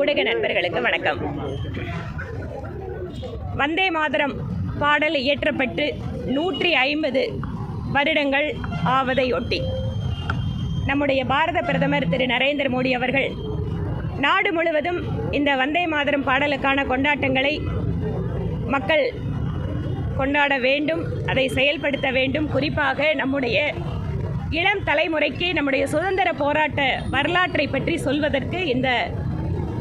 ஊடக நண்பர்களுக்கு வணக்கம். வந்தே மாதரம் பாடல் இயற்றப்பட்டு நூற்றி ஐம்பது வருடங்கள் ஆவதையொட்டி. நம்முடைய பாரத பிரதமர் திரு நரேந்திர மோடி அவர்கள் நாடு முழுவதும் இந்த வந்தே மாதரம் பாடலுக்கான கொண்டாட்டங்களை மக்கள் கொண்டாட வேண்டும் அதை செயல்படுத்த வேண்டும். குறிப்பாக நம்முடைய இளம் தலைமுறைக்கு நம்முடைய சுதந்திர போராட்ட வரலாற்றை பற்றி சொல்வதற்கு இந்த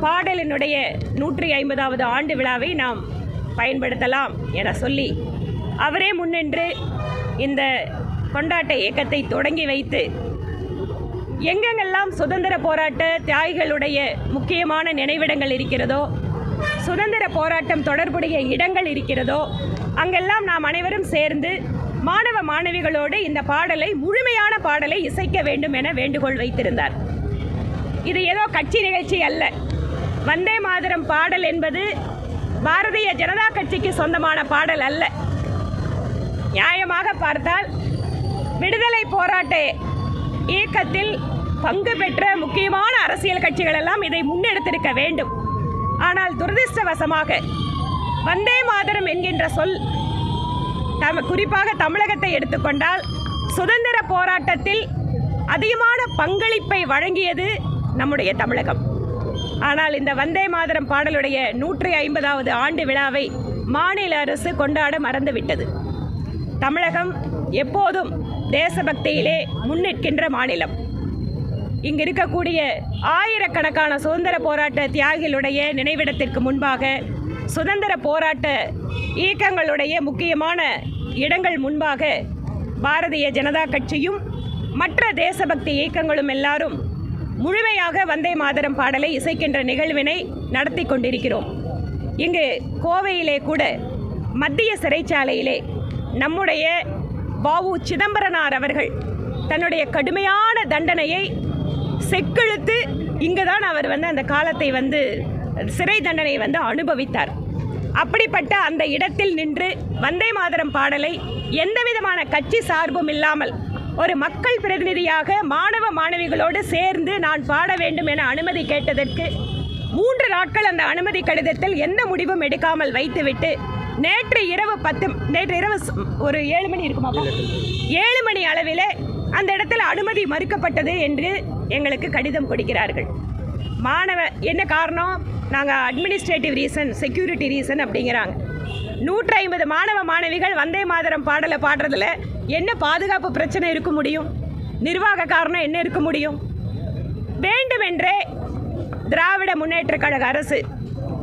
பாடலினுடைய நூற்றி ஐம்பதாவது ஆண்டு விழாவை நாம் பயன்படுத்தலாம் என சொல்லி அவரே முன்னின்று இந்த கொண்டாட்ட இயக்கத்தை தொடங்கி வைத்து எங்கெங்கெல்லாம் சுதந்திர போராட்ட தியாகிகளுடைய முக்கியமான நினைவிடங்கள் இருக்கிறதோ சுதந்திர போராட்டம் தொடர்புடைய இடங்கள் இருக்கிறதோ அங்கெல்லாம் நாம் அனைவரும் சேர்ந்து மாணவ மாணவிகளோடு இந்த பாடலை முழுமையான பாடலை இசைக்க வேண்டும் என வேண்டுகோள் வைத்திருந்தார். இது ஏதோ கட்சி நிகழ்ச்சி அல்ல. வந்தே மாதரம் பாடல் என்பது பாரதிய ஜனதா கட்சிக்கு சொந்தமான பாடல் அல்ல. நியாயமாக பார்த்தால் விடுதலை போராட்ட இயக்கத்தில் பங்கு பெற்ற முக்கியமான அரசியல் கட்சிகள் எல்லாம் இதை முன்னெடுத்திருக்க வேண்டும். ஆனால் துரதிர்ஷ்டவசமாக வந்தே மாதரம் என்கின்ற சொல் தம் குறிப்பாக தமிழகத்தை எடுத்துக்கொண்டால் சுதந்திர போராட்டத்தில் அதிகமான பங்களிப்பை வழங்கியது நம்முடைய தமிழகம். ஆனால் இந்த வந்தே மாதரம் பாடலுடைய நூற்றி ஐம்பதாவது ஆண்டு விழாவை மாநில அரசு கொண்டாட மறந்துவிட்டது. தமிழகம் எப்போதும் தேசபக்தியிலே முன்னிற்கின்ற மாநிலம். இங்கு இருக்கக்கூடிய ஆயிரக்கணக்கான சுதந்திர போராட்ட தியாகிகளுடைய நினைவிடத்திற்கு முன்பாக சுதந்திர போராட்ட இயக்கங்களுடைய முக்கியமான இடங்கள் முன்பாக பாரதிய ஜனதா கட்சியும் மற்ற தேசபக்தி இயக்கங்களும் எல்லாரும் முழுமையாக வந்தே மாதரம் பாடலை இசைக்கின்ற நிகழ்வினை நடத்தி கொண்டிருக்கிறோம். இங்கு கோவையிலே கூட மத்திய சிறைச்சாலையிலே நம்முடைய பாவு சிதம்பரனார் அவர்கள் தன்னுடைய கடுமையான தண்டனையை செக்கெழுத்து இங்கு தான் அவர் வந்து அந்த காலத்தை வந்து சிறை தண்டனையை வந்து அனுபவித்தார். அப்படிப்பட்ட அந்த இடத்தில் நின்று வந்தே மாதரம் பாடலை எந்த விதமான கட்சி சார்பும் இல்லாமல் ஒரு மக்கள் பிரதிநிதியாக மாணவ மாணவிகளோடு சேர்ந்து நான் பாட வேண்டும் என அனுமதி கேட்டதற்கு மூன்று நாட்கள் அந்த அனுமதி கடிதத்தில் எந்த முடிவும் எடுக்காமல் வைத்துவிட்டு நேற்று இரவு பத்து நேற்று இரவு ஒரு ஏழு மணி இருக்குமா ஏழு மணி அளவில் அந்த இடத்துல அனுமதி மறுக்கப்பட்டது என்று எங்களுக்கு கடிதம் கொடுக்கிறார்கள். மாணவ என்ன காரணம்? நாங்கள் அட்மினிஸ்ட்ரேட்டிவ் ரீசன் செக்யூரிட்டி ரீசன் அப்படிங்கிறாங்க. நூற்றி ஐம்பது மாணவ மாணவிகள் வந்தே மாதரம் பாடலை பாடுறதுல என்ன பாதுகாப்பு பிரச்சனை இருக்க முடியும்? நிர்வாக காரணம் என்ன இருக்க முடியும்? வேண்டுமென்றே திராவிட முன்னேற்றக் கழக அரசு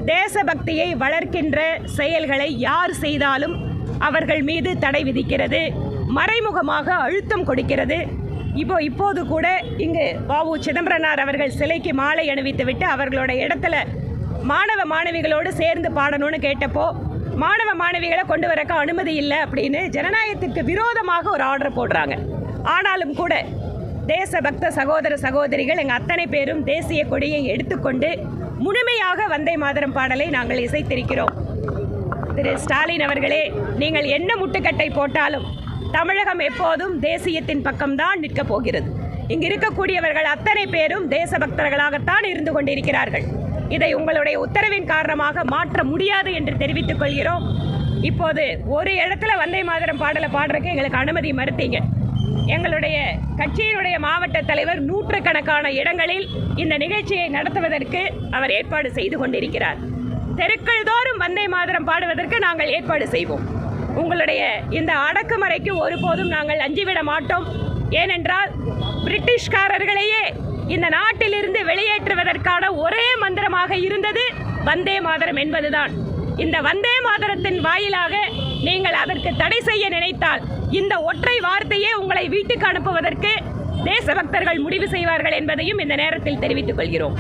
தேசபக்தியை வளர்க்கின்ற செயல்களை யார் செய்தாலும் அவர்கள் மீது தடை விதிக்கிறது மறைமுகமாக அழுத்தம் கொடுக்கிறது. இப்போ இப்போது கூட இங்கு வாவு சிதம்பரனார் அவர்கள் சிலைக்கு மாலை அணிவித்துவிட்டு அவர்களோட இடத்துல மாணவ மாணவிகளோடு சேர்ந்து பாடணும்னு கேட்டப்போ மாணவ மாணவிகளை கொண்டு வரக்க அனுமதி இல்லை அப்படின்னு ஜனநாயகத்திற்கு விரோதமாக ஒரு ஆர்டர் போடுறாங்க. ஆனாலும் கூட தேசபக்த சகோதர சகோதரிகள் எங்கள் அத்தனை பேரும் தேசிய கொடியை எடுத்துக்கொண்டு முழுமையாக வந்தே மாதரம் பாடலை நாங்கள் இசைத்திருக்கிறோம். திரு ஸ்டாலின் அவர்களே நீங்கள் என்ன முட்டுக்கட்டை போட்டாலும் தமிழகம் எப்போதும் தேசியத்தின் பக்கம்தான் நிற்கப் போகிறது. இங்கு இருக்கக்கூடியவர்கள் அத்தனை பேரும் தேசபக்தர்களாகத்தான் இருந்து கொண்டிருக்கிறார்கள். இதை உங்களுடைய உத்தரவின் காரணமாக மாற்ற முடியாது என்று தெரிவித்துக் கொள்கிறோம். இப்போது ஒரு இடத்துல வந்தே மாதரம் பாடலை பாடுறதுக்கு எங்களுக்கு அனுமதி மறுத்தீங்க. எங்களுடைய கட்சியினுடைய மாவட்ட தலைவர் நூற்றுக்கணக்கான இடங்களில் இந்த நிகழ்ச்சியை நடத்துவதற்கு அவர் ஏற்பாடு செய்து கொண்டிருக்கிறார். தெருக்கள் தோறும் வந்தே மாதரம் பாடுவதற்கு நாங்கள் ஏற்பாடு செய்வோம். உங்களுடைய இந்த அடக்குமுறைக்கு ஒருபோதும் நாங்கள் அஞ்சிவிட மாட்டோம். ஏனென்றால் பிரிட்டிஷ்காரர்களையே இந்த நாட்டிலிருந்து வெளியேற்றுவதற்கான ஒரே மந்திரமாக இருந்தது வந்தே மாதரம் என்பதுதான். இந்த வந்தே மாதரத்தின் வாயிலாக நீங்கள் அதற்கு தடை செய்ய நினைத்தால் இந்த ஒற்றை வார்த்தையே உங்களை வீட்டுக்கு அனுப்புவதற்கு தேசபக்தர்கள் முடிவு செய்வார்கள் என்பதையும் இந்த நேரத்தில் தெரிவித்துக் கொள்கிறோம்.